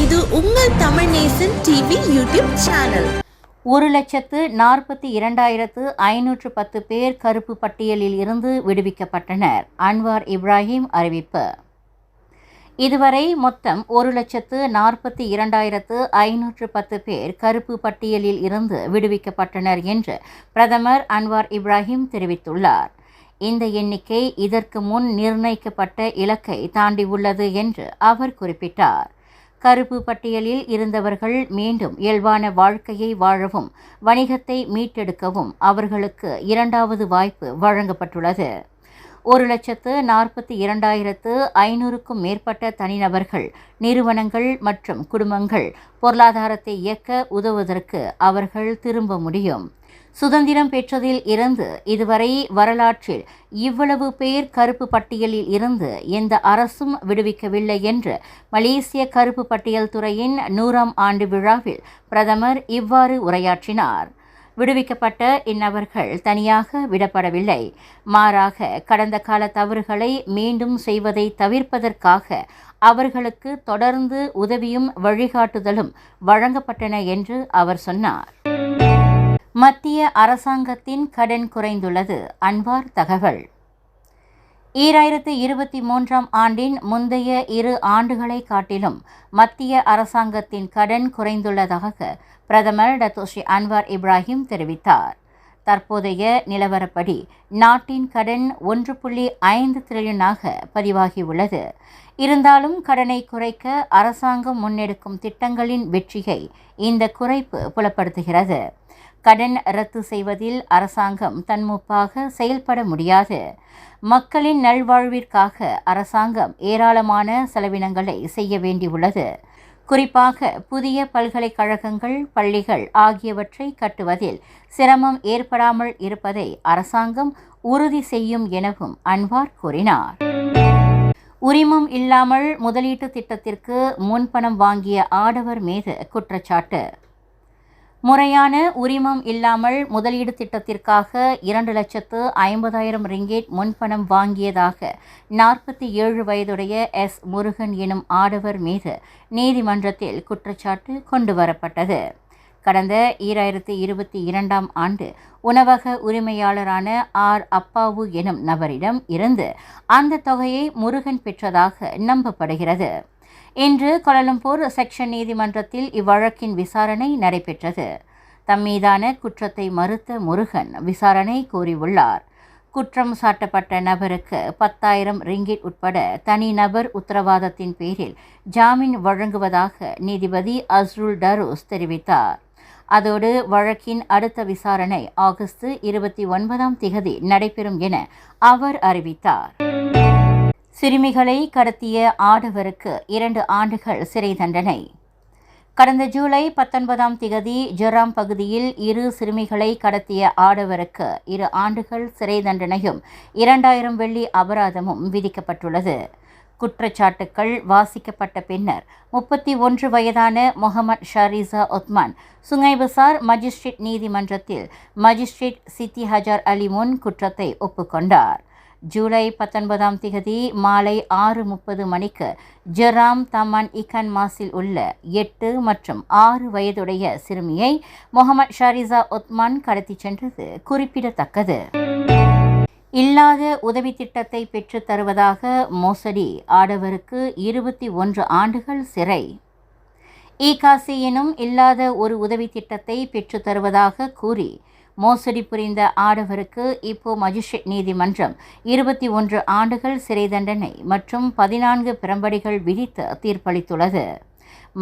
இது உங்கள் Tamil Nesan TV YouTube channel. ஒரு லட்சத்து நாற்பத்தி இரண்டாயிரத்து ஐநூற்று பத்து பேர் கருப்பு பட்டியலில் இருந்து விடுவிக்கப்பட்டனர் அன்வார் இப்ராஹிம் அறிவிப்பு. இதுவரை மொத்தம் ஒரு லட்சத்து நாற்பத்தி இரண்டாயிரத்து ஐநூற்று பத்து பேர் கருப்பு பட்டியலில் இருந்து விடுவிக்கப்பட்டனர் என்று பிரதமர் அன்வார் இப்ராஹிம் தெரிவித்துள்ளார். இந்த எண்ணிக்கை இதற்கு முன் நிர்ணயிக்கப்பட்ட இலக்கை தாண்டியுள்ளது என்று அவர் குறிப்பிட்டார். கருப்பு பட்டியலில் இருந்தவர்கள் மீண்டும் இயல்பான வாழ்க்கையை வாழவும் வணிகத்தை மீட்டெடுக்கவும் அவர்களுக்கு இரண்டாவது வாய்ப்பு வழங்கப்பட்டுள்ளது. ஒரு லட்சத்து நாற்பத்தி இரண்டாயிரத்து ஐநூறுக்கும் மேற்பட்ட தனிநபர்கள் நிறுவனங்கள் மற்றும் குடும்பங்கள் பொருளாதாரத்தை இயக்க உதவுவதற்கு அவர்கள் திரும்ப முடியும். சுதந்திரம் பெற்றதில் இருந்து இதுவரை வரலாற்றில் இவ்வளவு பேர் கருப்பு பட்டியலில் இருந்து எந்த அரசும் விடுவிக்கவில்லை என்று மலேசிய கருப்பு பட்டியல் துறையின் நூறாம் ஆண்டு விழாவில் பிரதமர் இவ்வாறு உரையாற்றினார். விடுவிக்கப்பட்ட இந்நபர்கள் தனியாக விடப்படவில்லை. மாறாக கடந்த கால தவறுகளை மீண்டும் செய்வதை தவிர்ப்பதற்காக அவர்களுக்கு தொடர்ந்து உதவியும் வழிகாட்டுதலும் வழங்கப்பட்டன என்று அவர் சொன்னார். மத்திய அரசாங்கத்தின் கடன் குறைந்துள்ளது. அன்வார் தகவல். ஈராயிரத்து இருபத்தி மூன்றாம் ஆண்டின் முந்தைய இரு ஆண்டுகளை காட்டிலும் மத்திய அரசாங்கத்தின் கடன் குறைந்துள்ளதாக பிரதமர் டத்தோஷி அன்வார் இப்ராஹிம் தெரிவித்தார். தற்போதைய நிலவரப்படி நாட்டின் கடன் ஒன்று புள்ளி ஐந்து டிரில்லியனாக பதிவாகியுள்ளது. இருந்தாலும் கடனை குறைக்க அரசாங்கம் முன்னெடுக்கும் திட்டங்களின் வெற்றியை இந்த குறைப்பு புலப்படுத்துகிறது. கடன் ரத்து செய்வதில் அரசாங்கம் தன்முப்பாக செயல்பட முடியாது. மக்களின் நல்வாழ்விற்காக அரசாங்கம் ஏராளமான செலவினங்களை செய்ய வேண்டியுள்ளது. குறிப்பாக புதிய பல்கலைக்கழகங்கள் பள்ளிகள் ஆகியவற்றை கட்டுவதில் சிரமம் ஏற்படாமல் இருப்பதை அரசாங்கம் உறுதி செய்யும் எனவும் அன்வார் கூறினார். உரிமம் இல்லாமல் முதலீட்டு திட்டத்திற்கு முன்பணம் வாங்கிய ஆடவர் மீது குற்றச்சாட்டு. முறையான உரிமம் இல்லாமல் முதலீடு திட்டத்திற்காக இரண்டு லட்சத்து ஐம்பதாயிரம் ரிங்கேட் முன்பணம் வாங்கியதாக நாற்பத்தி ஏழு வயதுடைய எஸ் முருகன் எனும் ஆடவர் மீது நீதிமன்றத்தில் குற்றச்சாட்டு கொண்டு வரப்பட்டது. கடந்த ஈராயிரத்தி இருபத்தி இரண்டாம் ஆண்டு உணவக உரிமையாளரான ஆர் அப்பாவு எனும் நபரிடம் இருந்து அந்த தொகையை முருகன் பெற்றதாக நம்பப்படுகிறது. இன்று கோலாலம்பூர் செக்ஷன் நீதிமன்றத்தில் இவ்வழக்கின் விசாரணை நடைபெற்றது. தம் மீதான குற்றத்தை மறுத்த முருகன் விசாரணை கோரியுள்ளார் குற்றம் சாட்டப்பட்ட நபருக்கு பத்தாயிரம் ரிங்கிட் உட்பட தனிநபர் உத்தரவாதத்தின் பேரில் ஜாமீன் வழங்குவதாக நீதிபதி அஸ்ருல் டரோஸ் தெரிவித்தார். அதோடு வழக்கின் அடுத்த விசாரணை ஆகஸ்ட் இருபத்தி ஒன்பதாம் திகதி நடைபெறும் என அவர் அறிவித்தார். சிறுமிகளை கடத்திய ஆடவருக்கு இரண்டு ஆண்டுகள் சிறை தண்டனை. கடந்த ஜூலை பத்தொன்பதாம் திகதி ஜெராம் பகுதியில் இரு சிறுமிகளை கடத்திய ஆடவருக்கு இரு ஆண்டுகள் சிறை தண்டனையும் இரண்டாயிரம் வெள்ளி அபராதமும் விதிக்கப்பட்டுள்ளது. குற்றச்சாட்டுக்கள் வாசிக்கப்பட்ட பின்னர் முப்பத்தி ஒன்று வயதான Mohamad Sharisa Othman Sungai Pasar magistrate நீதிமன்றத்தில் மஜிஸ்ட்ரேட் சித்தி ஹஜார் அலி முன் குற்றத்தை ஒப்புக்கொண்டார். ஜூலை பத்தொன்பதாம் திகதி மாலை ஆறு முப்பது மணிக்கு ஜெராம் தமன் இகன் மாஸில் உள்ள எட்டு மற்றும் ஆறு வயதுடைய சிறுமியை முகமது ஷாரிசா ஒத்மான் கடத்திச் சென்றது. குறிப்பிடத்தக்கது. இல்லாத உதவி திட்டத்தை பெற்றுத் தருவதாக மோசடி ஆடவருக்கு இருபத்தி ஒன்று ஆண்டுகள் சிறை. ஈகாசி எனும் இல்லாத ஒரு உதவி திட்டத்தை பெற்றுத் தருவதாக கூறி மோசடி புரிந்த ஆடவருக்கு இப்போ மஜிஸ்ட்ரேட் நீதிமன்றம் இருபத்தி ஒன்று ஆண்டுகள் சிறை தண்டனை மற்றும் பதினான்கு பிரம்படிகள் விதித்து தீர்ப்பளித்துள்ளது.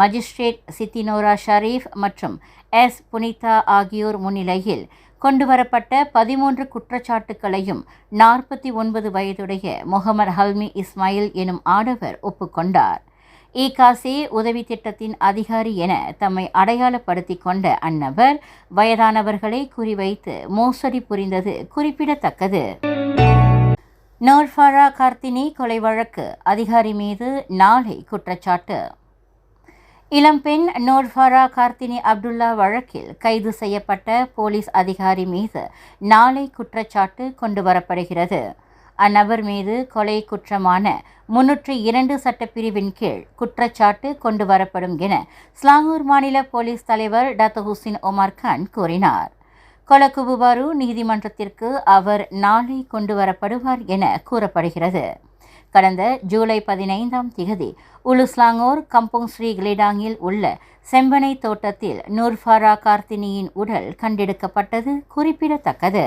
மஜிஸ்ட்ரேட் சித்தினோரா ஷரீஃப் மற்றும் எஸ். புனிதா ஆகியோர் முன்னிலையில் கொண்டுவரப்பட்ட பதிமூன்று குற்றச்சாட்டுக்களையும் நாற்பத்தி ஒன்பது வயதுடைய முகமது ஹல்மி இஸ்மாயில் எனும் ஆடவர் ஒப்புக்கொண்டார். இகாசே உதவி திட்டத்தின் அதிகாரி என தம்மை அடையாளப்படுத்தி கொண்ட அந்நபர் வயதானவர்களை குறிவைத்து மோசடி புரிந்தது குறிப்பிடத்தக்கது. நோர்ஃபாரா கார்த்தினி கொலை வழக்கு அதிகாரி மீது நாளை குற்றச்சாட்டு. இளம்பெண் நோர்ஃபாரா கார்த்தினி அப்துல்லா வழக்கில் கைது செய்யப்பட்ட போலீஸ் அதிகாரி மீது நாளை குற்றச்சாட்டு கொண்டு வரப்படுகிறது அந்நபர் மீது கொலை குற்றமான முன்னூற்றி இரண்டு சட்டப்பிரிவின் கீழ் குற்றச்சாட்டு கொண்டு வரப்படும் என ஸ்லாங்கூர் மாநில போலீஸ் தலைவர் டத்த ஹுசின் ஒமர் கான் கூறினார். கொலக்குபுபாரு நீதிமன்றத்திற்கு அவர் நாளை கொண்டு வரப்படுவார் என கூறப்படுகிறது. கடந்த ஜூலை பதினைந்தாம் திகதி உலுஸ்லாங்கோர் கம்போங் ஸ்ரீ கிலிடாங்கில் உள்ள செம்பனை தோட்டத்தில் நூர்ஃபாரா கார்த்தினியின் உடல் கண்டெடுக்கப்பட்டது குறிப்பிடத்தக்கது.